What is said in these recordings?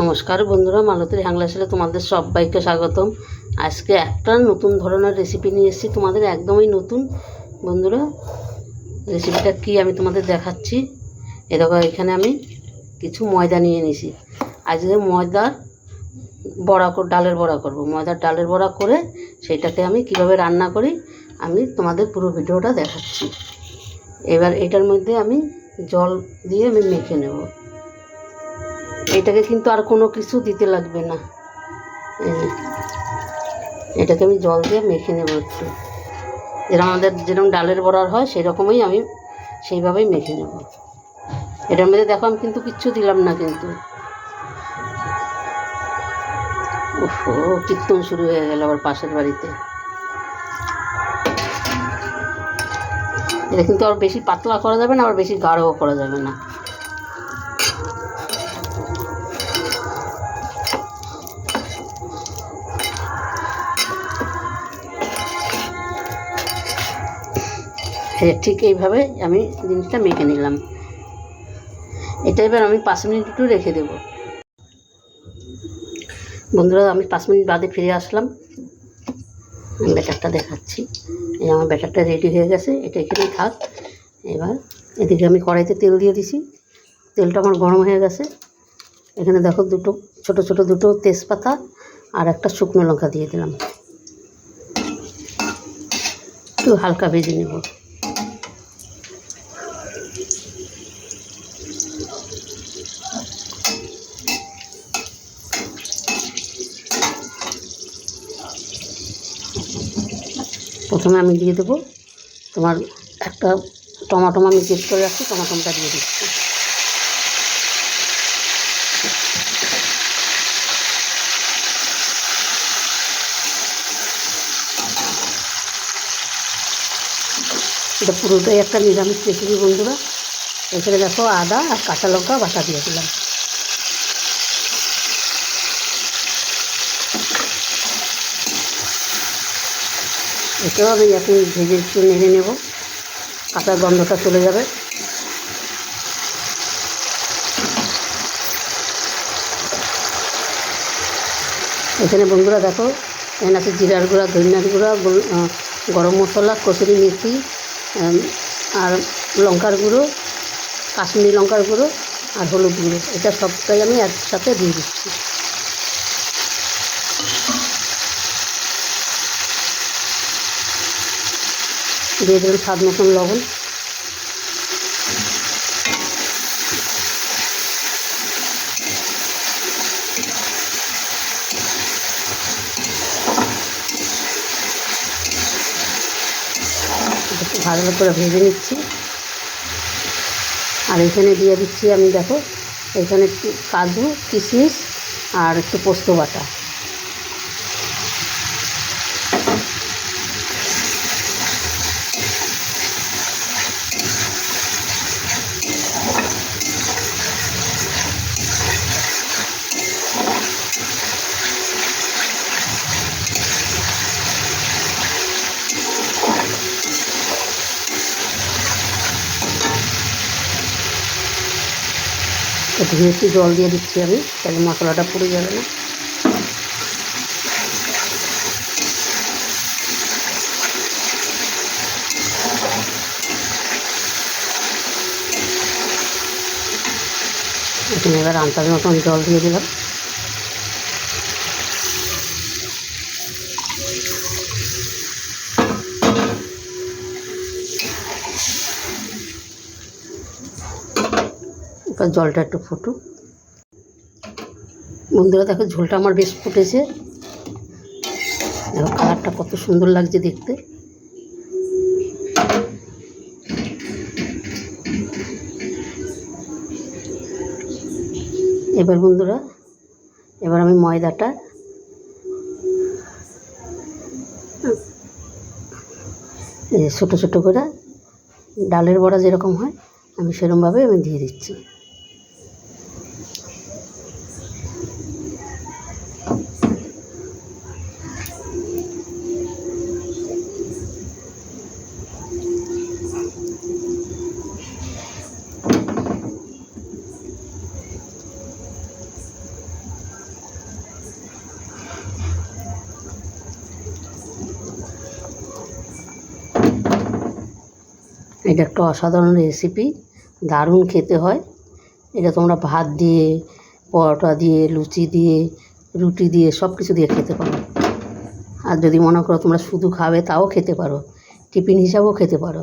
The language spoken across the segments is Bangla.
নমস্কার বন্ধুরা, মালতীর হ্যাংলা ছেলে তোমাদের সবাইকে স্বাগতম। আজকে একটা নতুন ধরনের রেসিপি নিয়ে এসেছি, তোমাদের একদমই নতুন। বন্ধুরা রেসিপিটা কি আমি তোমাদের দেখাচ্ছি। এ দেখো, এখানে আমি কিছু ময়দা নিয়ে নিয়েছি। আজকে ময়দার বড়া কর, ডালের বড়া করব। ময়দার ডালের বড়া করে সেটাকে আমি কীভাবে রান্না করি, আমি তোমাদের পুরো ভিডিওটা দেখাচ্ছি। এবার এটার মধ্যে আমি জল দিয়ে আমি মেখে নেব। এটাকে কিন্তু আর কোনো কিছু দিতে লাগবে না। এটাকে আমি জল দিয়ে মেখে নেব একটু। যেরকম আমাদের যেরকম ডালের বড়ার হয় সেই রকমই আমি সেইভাবেই মেখে নেব। এটার মধ্যে দেখো আমি কিন্তু কিচ্ছু দিলাম না কিন্তু। ও কীর্তন শুরু হয়ে গেল আবার পাশের বাড়িতে। এটা কিন্তু আর বেশি পাতলা করা যাবে না, আবার বেশি গাঢ়ও করা যাবে না। এই যে ঠিক এইভাবে আমি জিনিসটা মেখে নিলাম। এটা এবার আমি পাঁচ মিনিট একটু রেখে দেব। বন্ধুরা, আমি পাঁচ মিনিট বাদে ফিরে আসলাম। ব্যাটারটা দেখাচ্ছি। এই আমার ব্যাটারটা রেডি হয়ে গেছে। এটা এখানেই থাক। এবার এদিকে আমি কড়াইতে তেল দিয়ে দিছি। তেলটা আমার গরম হয়ে গেছে। এখানে দেখো দুটো, ছোট ছোট দুটো তেজপাতা আর একটা শুকনো লঙ্কা দিয়ে দিলাম। একটু হালকা ভেজে নেব। প্রথমে আমি দিয়ে দেবো তোমার একটা টমাটো আমি চেক করে রাখছি, টমাটোমটা দিয়ে দিচ্ছি। এটা পুরোটাই একটা নিরামিষ রেসিপি বন্ধুরা। এখানে দেখো আদা আর কাঁচা লঙ্কা বাটা দিয়ে দিলাম। আমি এখন ভেজে একটু নেড়ে নেব। কাঁচার গন্ধটা চলে যাবে। এখানে বন্ধুরা দেখো এখানে আছে জিরার গুঁড়া, ধনিয়ার গুঁড়া গরম মশলা, কচুরি মেথি আর লঙ্কার গুঁড়ো, কাশ্মীরি লঙ্কার গুঁড়ো আর হলুদ গুঁড়ো। এটা সবটাই আমি একসাথে দিয়ে দিচ্ছি। দিয়ে দিলাম স্বাদ মতন লবণ। ভালো করে ভেজে নিচ্ছি। আর এখানে দিয়ে দিচ্ছি আমি দেখো, এখানে কাজু, কিশমিশ আর একটু পোস্ত বাটা। একটু বেশি জল দিয়ে দিচ্ছি আমি, তাহলে মশলাটা পুড়ে যাবে না। এখানে এবার আন্দাজ মতন জল দিয়ে দিলাম। এবার জলটা একটু ফুটুক। বন্ধুরা, দেখো ঝোলটা আমার বেশ ফুটেছে। দেখো কালারটা কত সুন্দর লাগছে দেখতে। এবার বন্ধুরা, এবার আমি ময়দাটা ছোটো ছোটো করে, ডালের বড়া যেরকম হয়, আমি সেরকমভাবে আমি দিয়ে দিচ্ছি। এটা একটা অসাধারণ রেসিপি দারুণ খেতে হয়। এটা তোমরা ভাত দিয়ে, পরোটা দিয়ে, লুচি দিয়ে, রুটি দিয়ে সব কিছু দিয়ে খেতে পারো। আর যদি মনে করো তোমরা শুধু খাবে, তাও খেতে পারো। টিফিন হিসাবেও খেতে পারো।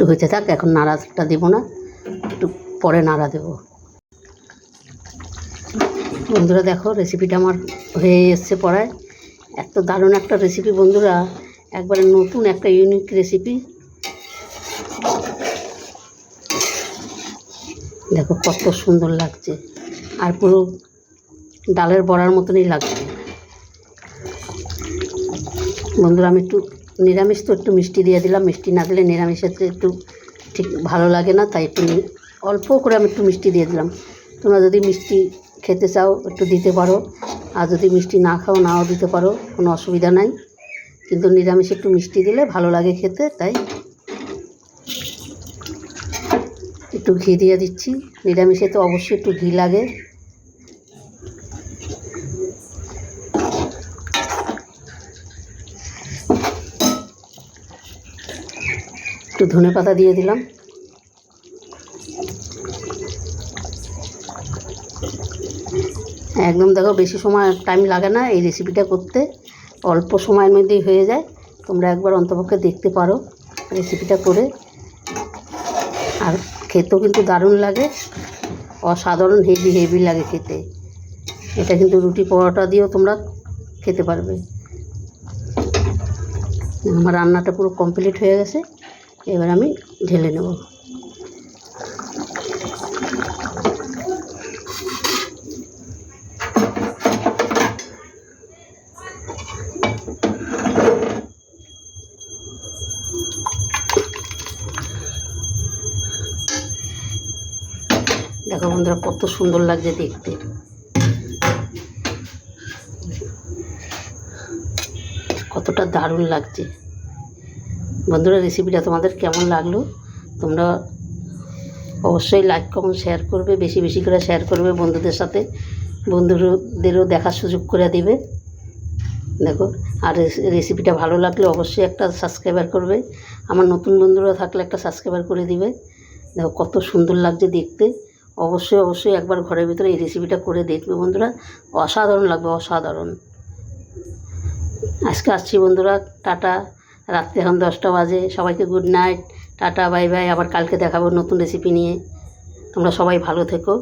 একটু হইতে থাক, এখন নাড়াটা দেবো না, একটু পরে নাড়া দেবো। বন্ধুরা দেখো রেসিপিটা আমার হয়ে এসছে পড়ায়। এত দারুণ একটা রেসিপি বন্ধুরা, একবারে নতুন একটা ইউনিক রেসিপি দেখো কত সুন্দর লাগছে, আর পুরো ডালের বড়ার মতনই লাগছে। বন্ধুরা আমি একটু নিরামিষ তো একটু মিষ্টি দিয়ে দিলাম, মিষ্টি না দিলে নিরামিষের তো একটু ঠিক ভালো লাগে না, তাই একটু অল্প করে আমি একটু মিষ্টি দিয়ে দিলাম। তোমরা যদি মিষ্টি খেতে চাও, একটু দিতে পারো, আর যদি মিষ্টি না খাও, নাও দিতে পারো, কোনো অসুবিধা নাই। কিন্তু নিরামিষে একটু মিষ্টি দিলে ভালো লাগে খেতে, তাই একটু ঘি দিয়ে দিচ্ছি। নিরামিষে তো অবশ্যই একটু ঘি লাগে। ধনে পাতা দিয়ে দিলাম। একদম দেখো বেশি সময় টাইম লাগে না এই রেসিপিটা করতে। অল্প সময়ের মধ্যেই হয়ে যায়। তোমরা একবার অন্তপক্ষে দেখতে পারো রেসিপিটা করে। আর খেতেও কিন্তু দারুণ লাগে। অসাধারণ হেভি হেভি লাগে খেতে। এটা কিন্তু রুটি পরোটা দিয়েও তোমরা খেতে পারবে। আমার রান্নাটা পুরো কমপ্লিট হয়ে গেছে। এবার আমি ঢেলে নেব। দেখো বন্ধুরা কত সুন্দর লাগছে দেখতে। কতটা দারুণ লাগছে। বন্ধুরা রেসিপিটা তোমাদের কেমন লাগল? তোমরা অবশ্যই লাইক কমেন্ট শেয়ার করবে, বেশি বেশি করে শেয়ার করবে বন্ধুদের সাথে। বন্ধুদেরও দেখার সুযোগ করে দিবে। দেখো, আর রেসি- রেসিপিটা ভালো লাগলে অবশ্যই একটা সাবস্ক্রাইবার করবে। আমার নতুন বন্ধুরা থাকলে একটা সাবস্ক্রাইবার করে দিবে। দেখো, কত সুন্দর লাগছে দেখতে। অবশ্যই অবশ্যই একবার ঘরের ভিতরে এই রেসিপিটা করে দেখবে বন্ধুরা। অসাধারণ লাগবে, অসাধারণ। আজকে আসছি বন্ধুরা, টাটা। রাত্রি এখন দশটা বাজে, সবাইকে good night tata bye bye আবার কালকে দেখাবো নতুন রেসিপি নিয়ে। তোমরা সবাই ভালো থেকো।